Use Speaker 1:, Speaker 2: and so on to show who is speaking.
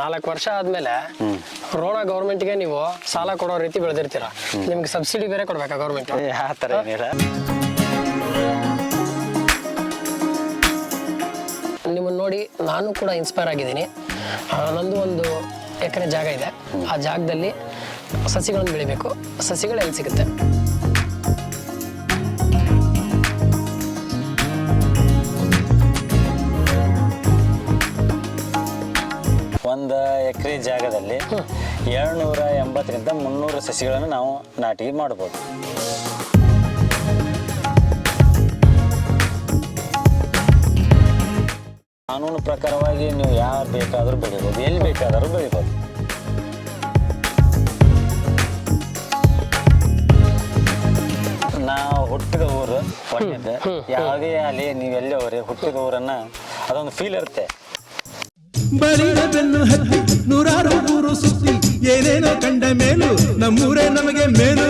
Speaker 1: ನಾಲ್ಕು ವರ್ಷ ಆದ್ಮೇಲೆ ರೋಣ ಗೌರ್ಮೆಂಟ್ಗೆ ನೀವು ಸಾಲ ಕೊಡೋ ರೀತಿ ಬೆಳೆದಿರ್ತೀರ. ನಿಮ್ಗೆ ಸಬ್ಸಿಡಿ ಬೇರೆ ಕೊಡ್ಬೇಕಾ ಗೌರ್ಮೆಂಟ್
Speaker 2: ಥರ ಏನಿಲ್ಲ
Speaker 1: ನಿಮ್ಮನ್ನ ನೋಡಿ ನಾನು ಕೂಡ ಇನ್ಸ್ಪೈರ್ ಆಗಿದ್ದೀನಿ. ನಂದು ಒಂದು ಎಕರೆ ಜಾಗ ಇದೆ. ಆ ಜಾಗದಲ್ಲಿ ಸಸಿಗಳನ್ನು ಬೆಳಿಬೇಕು. ಸಸಿಗಳು ಎಲ್ಲಿ ಸಿಗುತ್ತೆ?
Speaker 2: ಒಂದು ಎಕರೆ ಜಾಗದಲ್ಲಿ ಏಳ್ನೂರ ಎಂಬತ್ತರಿಂದ ಮುನ್ನೂರು ಸಸಿಗಳನ್ನು ನಾವು ನಾಟಿ ಮಾಡ್ಬೋದು. ಕಾನೂನು ಪ್ರಕಾರವಾಗಿ ನೀವು ಯಾರು ಬೇಕಾದರೂ ಬೆಳಿಬೋದು ಎಲ್ಲಿ ಬೇಕಾದರೂ ಬೆಳಿಬೋದು. ನಾವು ಹುಟ್ಟಿದ ಊರು ಒಳ್ಳೆಯದು ಯಾವುದೇ ಅಲ್ಲಿ ನೀವು ಎಲ್ಲೇ ಹೋಗ್ರಿ ಹುಟ್ಟಿದ ಊರನ್ನ ಅದೊಂದು ಫೀಲ್ ಇರುತ್ತೆ.
Speaker 3: ಬಳಿದ ಬೆನ್ನು ಹತ್ತಿ ನೂರಾರು ಊರು ಸುತ್ತಿ ಏನೇನೋ ಕಂಡ ಮೇಲು ನಮ್ಮೂರೇ ನಮಗೆ ಮೇಲು.